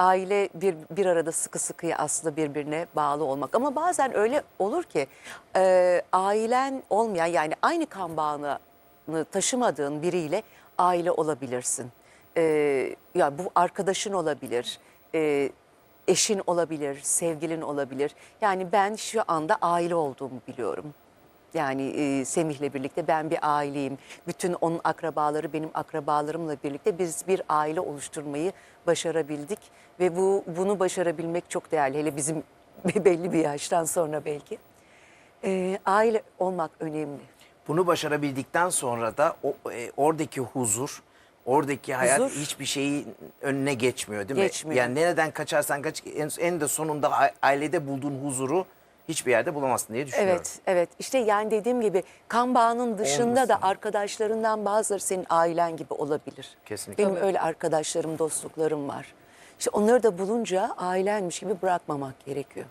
aile bir bir arada sıkı sıkıya aslında birbirine bağlı olmak. Ama bazen öyle olur ki e, ailen olmayan yani aynı kan bağını taşımadığın biriyle aile olabilirsin. E, ya bu arkadaşın olabilir, e, eşin olabilir, sevgilin olabilir. Yani ben şu anda aile olduğumu biliyorum. Yani e, Semih'le birlikte ben bir aileyim. Bütün onun akrabaları benim akrabalarımla birlikte biz bir aile oluşturmayı başarabildik. Ve bu bunu başarabilmek çok değerli. Hele bizim belli bir yaştan sonra belki. E, aile olmak önemli. Bunu başarabildikten sonra da o, e, oradaki huzur, oradaki hayat Huzur. hiçbir şeyin önüne geçmiyor değil mi? Geçmiyor. Yani nereden kaçarsan kaç en, en de sonunda a- ailede bulduğun huzuru hiçbir yerde bulamazsın diye düşünüyorum. Evet, evet. İşte yani dediğim gibi kan bağının dışında da arkadaşlarından bazıları senin ailen gibi olabilir. Kesinlikle. Benim öyle arkadaşlarım, dostluklarım var. İşte onları da bulunca ailenmiş gibi bırakmamak gerekiyor.